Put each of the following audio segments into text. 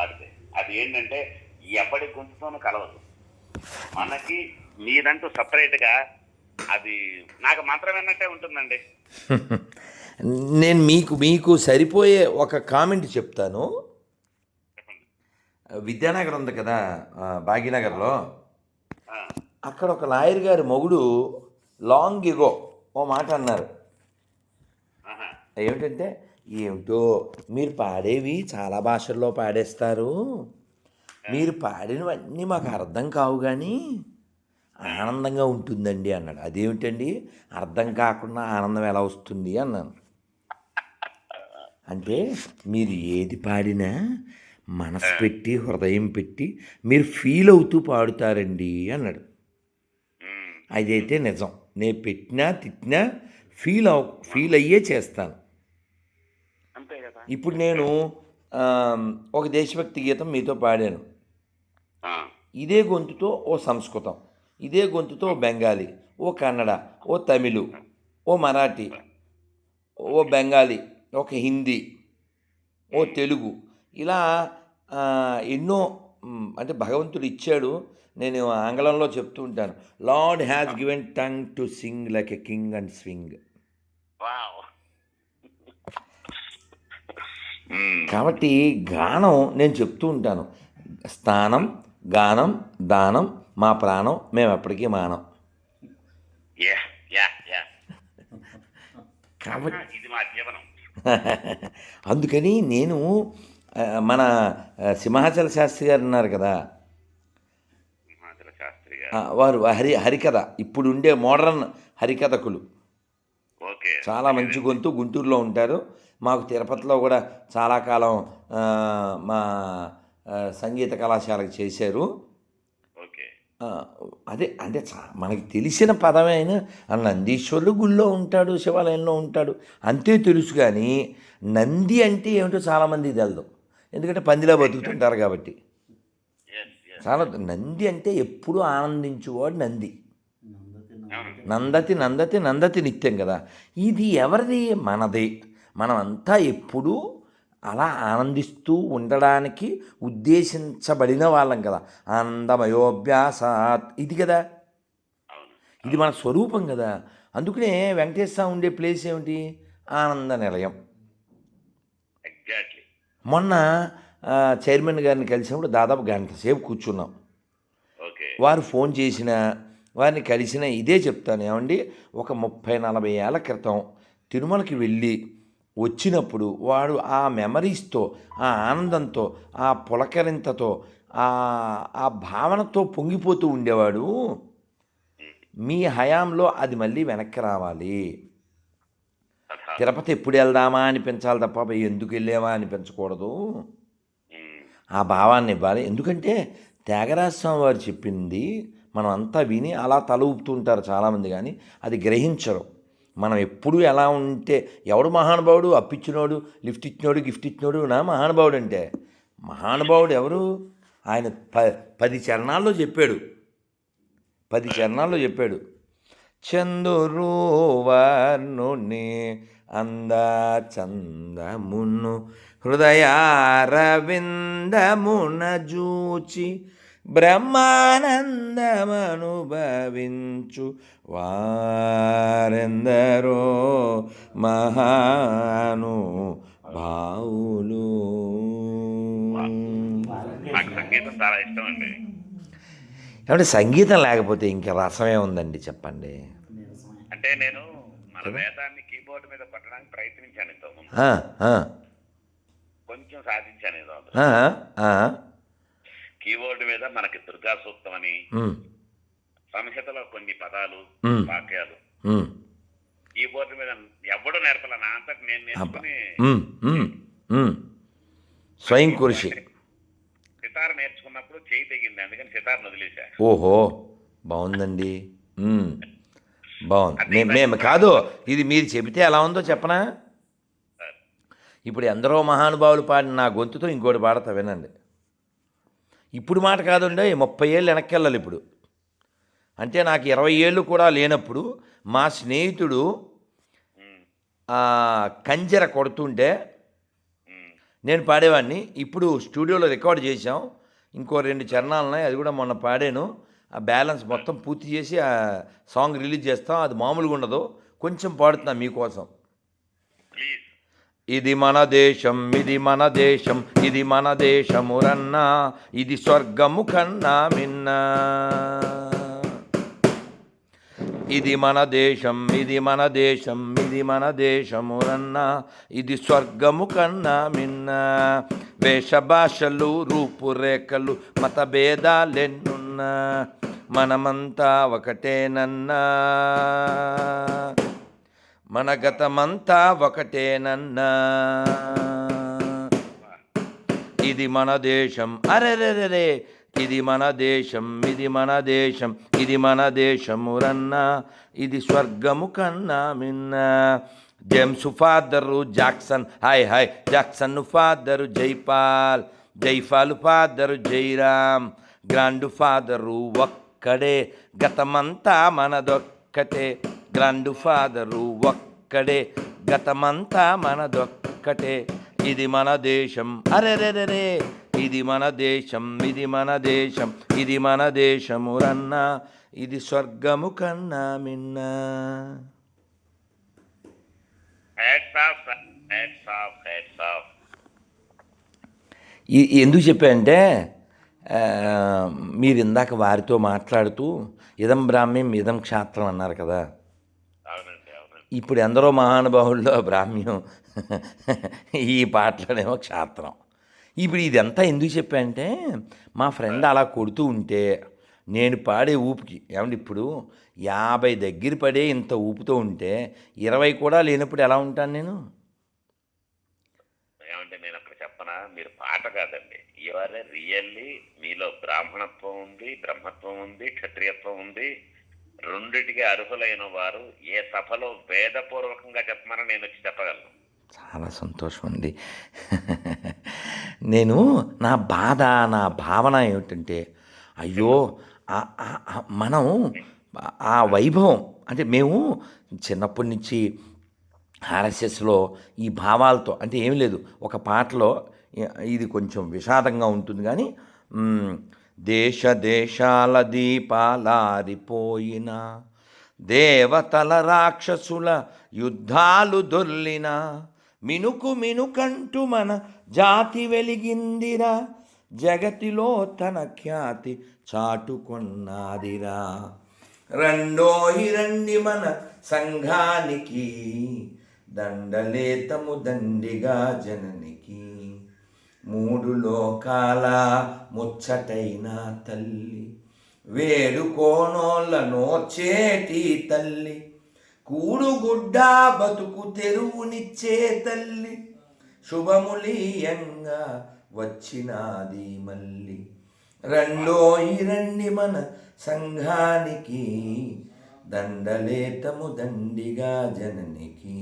పాడితే అది ఏంటంటే ఎవడి గొంతుతోనూ కలవదు. మనకి మీదంటూ separate గా అది నాకు మంత్రం విన్నట్టే ఉంటుందండి. నేను మీకు మీకు సరిపోయే ఒక కామెంట్ చెప్తాను. విద్యానగర్ ఉంది కదా భాగ్యనగర్లో. అక్కడ ఒక లాయర్ గారి మొగుడు లాంగ్ ఇగో ఓ మాట అన్నారు. ఏమిటంటే ఏమిటో మీరు పాడేవి చాలా భాషల్లో పాడేస్తారు. మీరు పాడినవన్నీ మాకు అర్థం కావు కానీ ఆనందంగా ఉంటుందండి అన్నాడు. అదేమిటండి? అర్థం కాకుండా ఆనందం ఎలా వస్తుంది అన్నాను. అంటే మీరు ఏది పాడినా మనసు పెట్టి హృదయం పెట్టి మీరు ఫీల్ అవుతూ పాడుతారండి అన్నాడు. అదైతే నిజం. నేను పెట్టినా తిట్టినా ఫీల్ అవ్ ఫీల్ అయ్యే చేస్తాను. ఇప్పుడు నేను ఒక దేశభక్తి గీతం మీతో పాడాను. ఇదే గొంతుతో ఓ సంస్కృతం ఇదే గొంతుతో ఓ బెంగాలీ ఓ కన్నడ ఓ తమిళు ఓ మరాఠీ ఓ బెంగాలీ ఒక హిందీ ఓ తెలుగు ఇలా ఎన్నో అంటే భగవంతుడు ఇచ్చాడు. నేను ఆంగ్లంలో చెప్తూ ఉంటాను. Lord has given tongue to sing like a king and swing. కాబట్టి గానం నేను చెప్తూ ఉంటాను. స్థానం గానం దానం మా ప్రాణం మేము ఎప్పటికీ మానం. కాబట్టి అందుకని నేను మన సింహాచల శాస్త్రి గారు ఉన్నారు కదా. వారు హరి హరికథ ఇప్పుడు ఉండే మోడర్న్ హరికథకులు. చాలా మంచి గొంతు గుంటూరులో ఉంటారు. మాకు తిరుపతిలో కూడా చాలా కాలం మా సంగీత కళాశాలకు చేశారు. అదే అంటే చా మనకి తెలిసిన పదమే అయినా నందీశ్వరుడు గుళ్ళో ఉంటాడు శివాలయంలో ఉంటాడు. అంతే తెలుసు కానీ నంది అంటే ఏమిటో చాలామంది తెలదు. ఎందుకంటే పందిలా బతుకుతుంటారు కాబట్టి. చాలా నంది అంటే ఎప్పుడూ ఆనందించువాడు నంది. నందతి నందతి నందతి నిత్యం కదా. ఇది ఎవరిది? మనది. మనమంతా ఎప్పుడూ అలా ఆనందిస్తూ ఉండడానికి ఉద్దేశించబడిన వాళ్ళం కదా. ఆనందమయోభ్యాసాత్. ఇది కదా. ఇది మన స్వరూపం కదా. అందుకనే వెంకటేశ్వర ఉండే ప్లేస్ ఏమిటి? ఆనంద నిలయం. మొన్న చైర్మన్ గారిని కలిసినప్పుడు దాదాపు గంట సేపు కూర్చున్నాం. వారు ఫోన్ చేసిన వారిని కలిసిన ఇదే చెప్తాను. ఏమండి? ఒక ముప్పై నలభై ఏళ్ళ క్రితం తిరుమలకి వెళ్ళి వచ్చినప్పుడు వాడు ఆ మెమరీస్తో ఆ ఆనందంతో ఆ పులకరింతతో ఆ ఆ భావనతో పొంగిపోతూ ఉండేవాడు. మీ హయాంలో అది మళ్ళీ వెనక్కి రావాలి. తిరుపతి ఎప్పుడు వెళ్దామా అనిపించాలి తప్ప "అబ్బే, ఎందుకు వెళ్ళావా అనిపించకూడదు. ఆ భావాన్ని ఇవ్వాలి. ఎందుకంటే త్యాగరాజ స్వామి వారు చెప్పింది మనం అంతా విని అలా తల ఊపుతుంటారు చాలామంది కానీ అది గ్రహించరు. మనం ఎప్పుడూ ఎలా ఉంటే ఎవడు మహానుభావుడు? అప్పిచ్చినోడు లిఫ్ట్ ఇచ్చినోడు గిఫ్ట్ ఇచ్చినోడు నా మహానుభావుడు అంటే మహానుభావుడు ఎవరు? ఆయన ప పది చరణాల్లో చెప్పాడు. పది చరణాల్లో చెప్పాడు. చందురు వర్ణుని అంద చందమును హృదయారవిందమున జూచి బ్రహ్మానందమనుభవించు వారెందరో మహాను భావులు సంగీతం చాలా ఇష్టం అండి ఏమంటే సంగీతం లేకపోతే ఇంకా రసమే ఉందండి చెప్పండి. అంటే నేను మన వేదాన్ని కీబోర్డ్ మీద పట్టడానికి ప్రయత్నించాను ఆ, కొంచెం సాధించాను ఏదో కీబోర్డ్ మీద మనకి దుర్గా సూక్తం అని సంహితలో కొన్ని పదాలు. వాక్యాలు. కీబోర్డ్ మీద ఎవడు నేర్పల? నా అంతటి నేను నేర్చుకుని. స్వయం కృషి సితార్ నేర్చుకున్నప్పుడు చేయి తెగింది అందుకని సితార్ వదిలేశా ఓహో బాగుందండి. బాగుంది. మేము మేము కాదు ఇది మీరు చెబితే ఎలా ఉందో చెప్పనా? ఇప్పుడు ఎందరో మహానుభావులు పాడిన నా గొంతుతో ఇంకోటి పాడతా వినండి. ఇప్పుడు మాట కాదండి ముప్పై ఏళ్ళు వెనక్కి వెళ్ళాలి ఇప్పుడు. అంటే నాకు ఇరవై ఏళ్ళు కూడా లేనప్పుడు మా స్నేహితుడు కంజర కొడుతుంటే నేను పాడేవాడిని. ఇప్పుడు స్టూడియోలో రికార్డ్ చేశాం. ఇంకో రెండు చరణాలు ఉన్నాయి అది కూడా మొన్న పాడాను. ఆ బ్యాలెన్స్ మొత్తం పూర్తి చేసి ఆ సాంగ్ రిలీజ్ చేస్తాం. అది మామూలుగా ఉండదు. కొంచెం పాడుతున్నా మీకోసం. ఇది మన దేశం ఇది మన దేశం ఇది మన దేశమురన్నా ఇది స్వర్గము కన్నా మిన్నా. ఇది మన దేశం ఇది మన దేశం ఇది మన దేశమురన్నా ఇది స్వర్గము కన్నా మిన్న. వేష భాషలు రూపురేఖలు మత నన్నా మనమంతా ఒకటేనన్నా మన గతమంతా ఒకటేనన్నా ఇది మన దేశం. అరెరెరెరే ఇది మన దేశం ఇది మన దేశం ఇది మన దేశమురన్నా ఇది స్వర్గము కన్నా మిన్న. James father Jackson hi hi. Jackson father Jaipal Jaipal father Jairam. Grandfather ఒక్కడే గతమంతా మనదొక్కటే. గ్రాండ్ ఫాదరు ఒక్కడే గతమంతా మనదొక్కటే. ఇది మన దేశం అరెరెరెరే. ఇది మన దేశం ఇది మన దేశం ఇది మన దేశమురన్నా ఇది స్వర్గము కన్నా మిన్నా. ఎందుకు చెప్పానంటే ఆ, మీరు ఇందాక వారితో మాట్లాడుతూ ఇదం బ్రాహ్మ్యం ఇదం క్షాత్రం అన్నారు కదా. ఇప్పుడు ఎందరో మహానుభావుల్లో బ్రాహ్మ్యం ఈ పాటలోనేమో క్షాత్రం. ఇప్పుడు ఇదంతా ఎందుకు చెప్పానంటే మా ఫ్రెండ్ అలా కొడుతూ ఉంటే నేను పాడే ఊపికి ఏమంటే ఇప్పుడు యాభై దగ్గర పడే ఇంత ఊపుతూ ఉంటే ఇరవై కూడా లేనప్పుడు ఎలా ఉంటాను నేను? ఏమంటే నేను అక్కడ చెప్పనా? మీరు పాట కాదండి. ఇవాళ రియల్లీ మీలో బ్రాహ్మణత్వం ఉంది బ్రహ్మత్వం ఉంది క్షత్రియత్వం ఉంది. రెండిటికి అర్హులైన వారు ఏ సభలో వేదపూర్వకంగా చెప్పమని నేను వచ్చి చెప్పగలను. చాలా సంతోషం అండి. నేను నా బాధ నా భావన ఏమిటంటే అయ్యో మనం ఆ వైభవం అంటే మేము చిన్నప్పటి నుంచి ఆర్ఎస్ఎస్లో ఈ భావాలతో అంటే ఏం లేదు ఒక పాటలో ఇది కొంచెం విషాదంగా ఉంటుంది కానీ దేశ దేశాల దీపాలారిపోయిన దేవతల రాక్షసుల యుద్ధాలు దొర్లిన మినుకు మినుకంటూ మన జాతి వెలిగిందిరా జగతిలో తన ఖ్యాతి చాటుకొన్నాదిరా. రెండోయి రండి మన సంఘానికి దండలేతము దండిగా జననికి. మూడు లోకాల ముచ్చటైన తల్లి. వేడుకోనోళ్ళ నోచేటి తల్లి. కూడుగుడ్డ బతుకు తెరువునిచ్చే తల్లి. శుభములీయంగా వచ్చినాది మళ్ళీ. రెండోయి రండి మన సంఘానికి దండలేతము దండిగా జననికి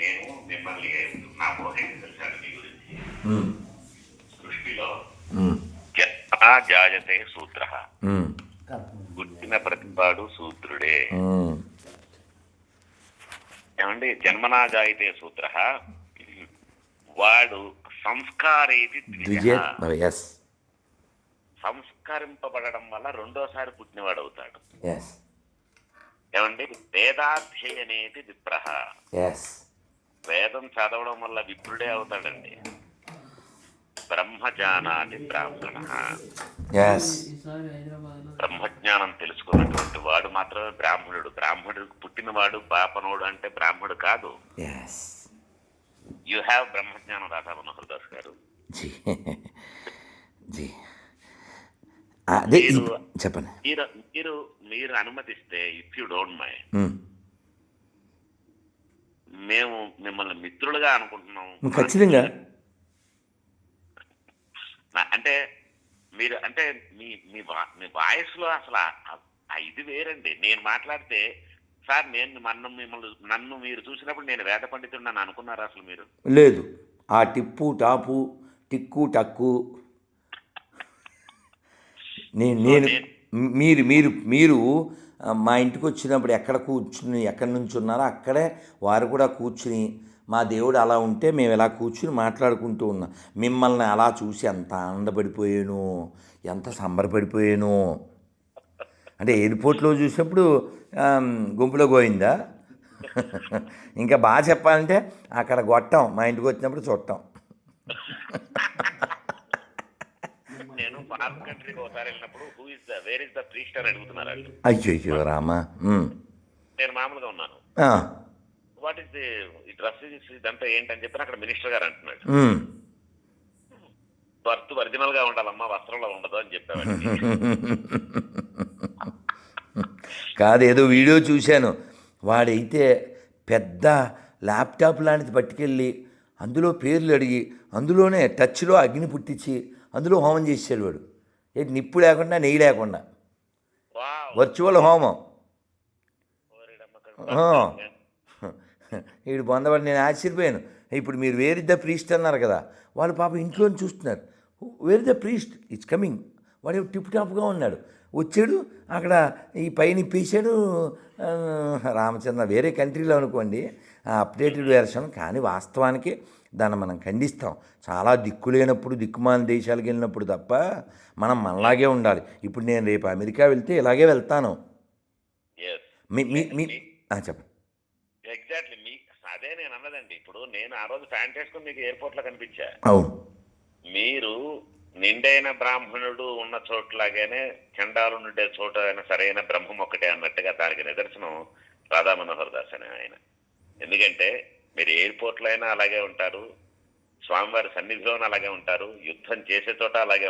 నేను మిమ్మల్ని నా మోహిని తెలుసాను మీ గురించి. ఉమ్, సృష్టిలో ఉమ్, జన్మనా జాయతే సూత్ర. పుట్టిన ప్రతిపాడు సూత్రుడే. ఏమండి? జన్మనా జాయితే సూత్ర. వాడు సంస్కారేది సంస్కరింపబడడం వల్ల రెండోసారి పుట్టినవాడు అవుతాడు ఏమండి? వేదాధ్యయనేది విప్రహ. వేదం చదవడం వల్ల విప్రుడే అవుతాడండి. బ్రహ్మజానాది బ్రాహ్మణ. బ్రహ్మజ్ఞానం తెలుసుకున్నటువంటి వాడు మాత్రమే బ్రాహ్మణుడు. బ్రాహ్మణుడు పుట్టినవాడు పాపనోడు అంటే బ్రాహ్మణుడు కాదు. యు హ్యావ్ బ్రహ్మజ్ఞానం రాధా మనోహర్ దాస్ గారు. చెప్పండి. మీరు మీరు మీరు అనుమతిస్తే ఇఫ్ యూ డోంట్ మైండ్. మేము మిమ్మల్ని మిత్రులుగా అనుకుంటున్నాం ఖచ్చితంగా. అంటే మీరు అంటే మీ మీ మీ వాయిస్లో అసలు ఇది వేరండి. నేను మాట్లాడితే సార్ నేను నన్ను మిమ్మల్ని నన్ను మీరు చూసినప్పుడు నేను వేద పండితుడు అని అనుకున్నారా అసలు మీరు? లేదు. ఆ టిప్పు టాపు టిక్కు టక్కు. నేను నేను మీరు మీరు మీరు మా ఇంటికి వచ్చినప్పుడు ఎక్కడ కూర్చుని ఎక్కడి నుంచి ఉన్నారో అక్కడే వారు కూడా కూర్చుని మా దేవుడు అలా ఉంటే మేము ఇలా కూర్చుని మాట్లాడుకుంటూ ఉన్నాం. మిమ్మల్ని అలా చూసి ఎంత ఆనందపడిపోయాను ఎంత సంబరపడిపోయాను. అంటే ఎయిర్పోర్ట్లో చూసినప్పుడు గుంపులో పోయిందా? ఇంకా బాగా చెప్పాలంటే అక్కడ గొట్టం మా ఇంటికి వచ్చినప్పుడు చుట్టం. ఫారెన్ కంట్రీకి ఒకసారి వెళ్ళినప్పుడు who is the where is the priest అని అడుగుతున్నారు వాళ్ళు. అయ్యో రామా. నేను మామూలుగా ఉన్నాను ఆ, వాట్ ఇస్ ది డ్రెస్ ఇదంతా ఏంటని చెప్పి అక్కడ మినిస్టర్ గారు అంటున్నాడు. బర్త్ ఒరిజినల్గా ఉండాలమ్మా వస్త్రంలో ఉండదు అని చెప్పాడు కాదు ఏదో వీడియో చూశాను వాడైతే పెద్ద ల్యాప్టాప్ లాంటిది పట్టుకెళ్ళి అందులో పేర్లు అడిగి అందులోనే టచ్లో అగ్ని పుట్టించి అందులో హోమం చేసాడు వాడు. ఏంటి నిప్పు లేకుండా నెయ్యి లేకుండా. వర్చువల్ హోమం. వీడు పొందబడి నేను ఆశ్చర్యపోయాను. ఇప్పుడు మీరు వేర్ ద ప్రీస్ట్ అన్నారు కదా వాళ్ళు పాప ఇంట్లో చూస్తున్నారు. Where the priest it's coming. వాడు టిప్ టాప్గా ఉన్నాడు. వచ్చాడు అక్కడ ఈ పైన ఇప్పేసాడు ఆ, రామచంద్ర వేరే కంట్రీలో అనుకోండి అప్డేటెడ్ వెర్షన్ కానీ వాస్తవానికి దాన్ని మనం ఖండిస్తాం. చాలా దిక్కు లేనప్పుడు దిక్కుమాల దేశాలకు వెళ్ళినప్పుడు తప్ప మనం మనలాగే ఉండాలి. ఇప్పుడు నేను రేపు అమెరికా వెళ్తే ఇలాగే వెళ్తాను. ఆ, చెప్పండి. ఎగ్జాక్ట్లీ మీ అదే నేను అన్నదండి. ఇప్పుడు నేను ఆ రోజు ప్యాంట్ వేసుకుని మీకు ఎయిర్పోర్ట్లో కనిపించా. అవును. మీరు నిండైన బ్రాహ్మణుడు ఉన్న చోట్లాగానే చండాలు ఉండే చోట అయినా సరైన బ్రహ్మం ఒకటే అన్నట్టుగా దానికి నిదర్శనం రాధా మనోహర్ దాస్ అని ఆయన. ఎందుకంటే మీరు ఎయిర్పోర్ట్లో అయినా అలాగే ఉంటారు స్వామివారి సన్నిధిలోనూ అలాగే ఉంటారు యుద్ధం చేసే చోట అలాగే